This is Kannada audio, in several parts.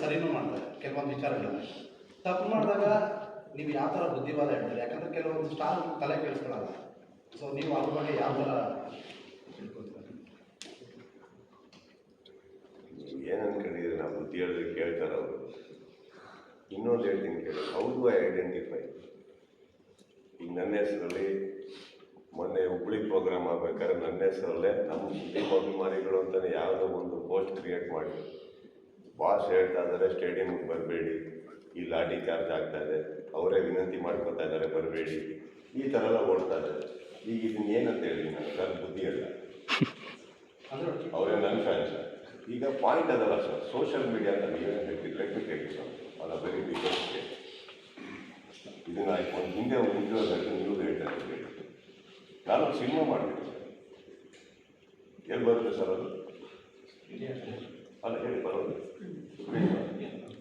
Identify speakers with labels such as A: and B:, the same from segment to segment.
A: ಸರಿನೂ ಮಾಡ್ತಾರೆ. ಕೆಲವೊಂದು ವಿಚಾರಗಳನ್ನ. ತಪ್ಪು ಮಾಡಿದಾಗ ನೀವು ಯಾವ ಥರ ಬುದ್ಧಿವಾದ ಹೇಳ್ತಾರೆ? ಯಾಕಂದ್ರೆ ಕೆಲವೊಂದು ಸ್ಟಾರ್ ತಲೆ ಕೇಳಿಸ್ಕೊಳ್ಳಲ್ಲ ಸೊ ನೀವು ಅದ್ರ ಬಗ್ಗೆ ಯಾವ ಥರ
B: ಏನು ಅನ್ಕೊಂಡಿದ್ರೆ ನಾವು ಬುದ್ಧಿ ಹೇಳಿದ್ರೆ ಕೇಳ್ತಾರೆ ಅವರು. ಇನ್ನೊಂದು ಹೇಳ್ತೀನಿ ಕೇಳಿ. ಐ ಐಡೆಂಟಿಫೈ ಈಗ ನನ್ನ ಹೆಸರಲ್ಲಿ ಮೊನ್ನೆ ಹುಬ್ಳಿ ಪ್ರೋಗ್ರಾಮ್ ಆಗ್ಬೇಕಾದ್ರೆ ನನ್ನ ಹೆಸರಲ್ಲೇ ನಮ್ಮ ಅಭಿಮಾನಿಗಳು ಅಂತಲೇ ಯಾವುದೋ ಒಂದು ಪೋಸ್ಟ್ ಕ್ರಿಯೇಟ್ ಮಾಡಿ ಬಾಸ್ ಹೇಳ್ತಾ ಇದ್ದಾರೆ ಸ್ಟೇಡಿಯಮ್ಗೆ ಬರಬೇಡಿ. ಈ ಲಾಡಿ ಚಾರ್ಜ್ ಆಗ್ತಾ ಇದೆ. ಅವರೇ ವಿನಂತಿ ಮಾಡ್ಕೊತಾ ಇದ್ದಾರೆ, ಬರಬೇಡಿ. ಈ ಥರ ಎಲ್ಲ ಓಡ್ತಾ ಇದೆ. ಈಗ ಇದನ್ನ ಏನಂತ ಹೇಳಿ ನಾನು? ಬುದ್ಧಿ ಅಲ್ಲ. ಅವರೇ ನನ್ನ ಫ್ಯಾನ್ಸ್ ಈಗ ಪಾಯಿಂಟ್ ಅದಲ್ಲ ಸರ್ ಸೋಷಿಯಲ್ ಮೀಡಿಯಾ ಅಂತ ನೀವೇನು ಹೇಳ್ತೀವಿ ಲೆಕ್ಕ ಸರ್ ಅಲ್ಲ ಬರಿ ಬಿಗ್ ಇದನ್ನ ಒಂದು ಹಿಂದೆ ಒಂದು ಇಂಟರ್ವ್ಯೂ ಹೇಳ್ತೀನಿ. ನೀವು ಹೇಳ್ತಾ ನಾನು ಸಿನಿಮಾ ಸರ್ ಎಲ್ಲಿ ಬರುತ್ತೆ ಸರ್ ಅದು? ಅಲ್ಲ ಹೇಳಿ ಬರೋದು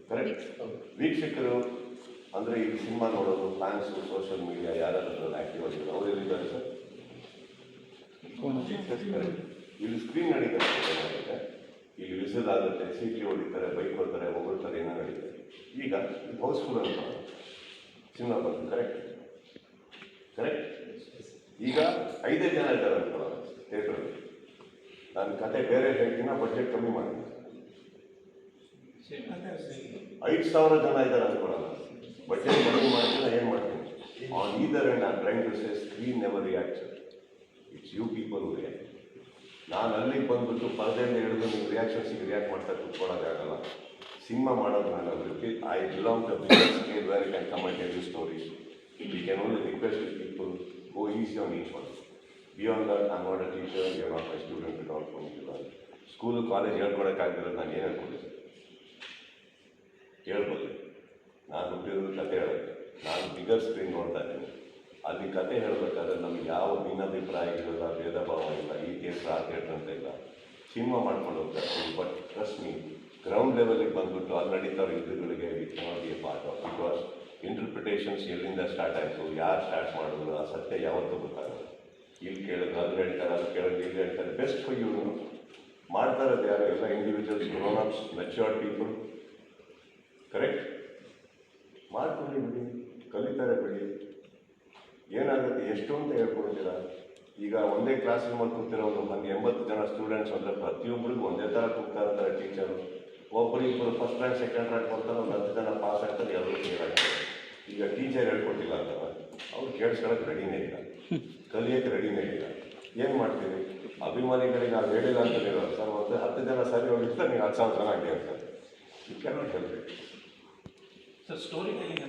B: ಕರೆಕ್ಟ್ ವೀಕ್ಷಕರು ಅಂದರೆ ಈ ಸಿನಿಮಾ ನೋಡೋದು ಫ್ಯಾನ್ಸು ಸೋಷಿಯಲ್ ಮೀಡಿಯಾ ಯಾರಾದ್ರೂ ಆ್ಯಕ್ಟಿವ್ ಆಗಿದ್ದಾರೆ ಅವ್ರು ಎಲ್ಲಿದ್ದಾರೆ ಸರ್. ಇಲ್ಲಿ ಸ್ಕ್ರೀನ್ ನಡೀತಾರೆ ಇಲ್ಲಿ ವಿಸಿಲ್ ಆಗುತ್ತೆ ಸೀಟಿ ಹೊಡಿತಾರೆ ಬೈಕ್ ಹೊಡ್ತಾರೆ ಹೊಗಳ್ತಾರೆ ಏನೋ ನಡೀತಾರೆ ಈಗ ಹೌಸ್ಫುಲ್ ಅಂತ ಸಿನಿಮಾ ಬಂತು ಕರೆಕ್ಟ್ ಕರೆಕ್ಟ್ ಈಗ ಐದೇ ಜನ ಇದ್ದಾರೆ ಅಂತ ಥಿಯೇಟ್ರಲ್ಲಿ ನಾನು ಕತೆ ಬೇರೆ ಹೇಳ್ತೀನ ಬಜೆಟ್ ಕಮ್ಮಿ ಮಾಡ್ತೀನಿ ಐದು ಸಾವಿರ ಜನ ಇದ್ದಾರೆ ಅನ್ಕೊಳ್ಳೋಣ. ಬಜೆಟ್ ಕಮ್ಮಿ ಮಾಡ್ತೀನಿ ಏನು ಮಾಡ್ತೀನಿ ಆನ್ ಈದರ್ ಅಂಡ್ ನಾನು train to say screen never react it's you people react ನಾನು ಅಲ್ಲಿಗೆ ಬಂದ್ಬಿಟ್ಟು ಪರದೆಯಿಂದ ಹಿಡಿದು ನೀವು ರಿಯಾಕ್ಷನ್ಸಿಗೆ ರಿಯಾಕ್ಟ್ ಮಾಡ್ತಾ ಕೂತ್ಕೊಳ್ಳೋದಾಗಲ್ಲ ಸಿನಿಮಾ ಮಾಡೋದು ನಾನು repeat I belong the business where can come and you stories we can only request people go easy on each one beyond that I not a teacher you not my student it all from school college ಹೇಳ್ಕೊಡೋಕ್ಕಾಗಿರೋದು ನಾನು ಏನು ಹೇಳ್ಕೊಡಿ ಹೇಳ್ಬೋದು. ನಾನು ಹುಟ್ಟಿರೋದು ಕತೆ ಹೇಳೋದು. ನಾನು ಬಿಗರ್ ಸ್ಕ್ರೀನ್ ನೋಡ್ತಾ ಇದ್ದೀನಿ. ಅಲ್ಲಿ ಕತೆ ಹೇಳಬೇಕಾದ್ರೆ ನಮ್ಗೆ ಯಾವ ಭಿನ್ನಾಭಿಪ್ರಾಯಗಳಿಲ್ಲ ಭೇದ ಭಾವ ಇಲ್ಲ, ಈ ಥಿಯೇಟ್ರ್ ಆ ಥಿಯೇಟ್ರ್ ಅಂತ ಇಲ್ಲ. ಸಿನಿಮಾ ಮಾಡ್ಕೊಂಡು ಹೋಗ್ತಾ ಇರ್ತೀನಿ ಬಟ್ ಟ್ರಸ್ಟ್ ಮೀ ಗ್ರೌಂಡ್ ಲೆವೆಲಿಗೆ ಬಂದ್ಬಿಟ್ಟು ಅಲ್ಲಿ ನಡೀತಾ ಯುದ್ಧಗಳಿಗೆ a part of because interpretations ಎಲ್ಲಿಂದ ಸ್ಟಾರ್ಟ್ ಆಯಿತು, ಯಾರು ಸ್ಟಾರ್ಟ್ ಮಾಡಿದ್ರು, ಆ ಸತ್ಯ ಯಾವತ್ತೂ ಇಲ್ಲಿ ಕೇಳಿದ್ರೆ ಅದು ಹೇಳ್ತಾರೆ ಅದು ಕೇಳಿದ್ರೆ ಇಲ್ಲಿ ಹೇಳ್ತಾರೆ ಬೆಸ್ಟ್ ಫಾರ್ ಯು ಮಾಡ್ತಾ ಇರೋದು ಯಾರು? ಎಲ್ಲ individuals grown ups matured people correct ಮಾಡ್ಕೊಳ್ಳಿ ಬಿಡಿ, ಕಲಿತಾರೆ ಬಿಡಿ. ಏನಾಗುತ್ತೆ, ಎಷ್ಟು ಅಂತ ಹೇಳ್ಕೊಡ್ತೀರಾ ಈಗ ಒಂದೇ ಕ್ಲಾಸ್ ರೂಮ್ ಅಲ್ಲಿ ಕೂತಿರೋ ಒಂದು ಒಂದು ಎಂಬತ್ತು ಜನ ಸ್ಟೂಡೆಂಟ್ಸ್ ಅಂದರೆ ಪ್ರತಿಯೊಬ್ಬರಿಗೂ ಒಂದೇ ಥರ ಕೂಗ್ತಾ ಇರ್ತಾರೆ ಟೀಚರು ಒಬ್ಬರು ಇಬ್ಬರು ಫಸ್ಟ್ ರ್ಯಾಂಕ್ ಸೆಕೆಂಡ್ ರ್ಯಾಂಕ್ ಕೊಡ್ತಾರೆ, ಒಂದು ಹತ್ತು ಜನ ಪಾಸ್ ಆಗ್ತಾರೆ ಎಲ್ಲರೂ ಕ್ಲಿಯರ್ ಆಗ್ತಾರೆ ಈಗ ಟೀಚರ್ ಹೇಳ್ಕೊಟ್ಟಿಲ್ಲ ಅಂತ ಅವ್ರು ಕೇಳಿಸ್ಕೊಳಕ್ಕೆ ರೆಡಿನೇ ಇಲ್ಲ. ಕಲಿಯೋಕ್ಕೆ ರೆಡಿನೇ ಇಲ್ಲ. ಏನು ಮಾಡ್ತೀವಿ ಅಭಿಮಾನಿಗಳಿಗೆ ನಾವು ಹೇಳಿಲ್ಲ ಅಂತ ಹೇಳೋದು ಸರ್, ಒಂದು ಹತ್ತು ಜನ ಸರಿ ಹೋಗಿರ್ತಾರೆ ನೀವು ಹತ್ತು ಸಾವಿರ ಜನ ಆಗಿ ಅಂತಾರೆ.
C: Story cannot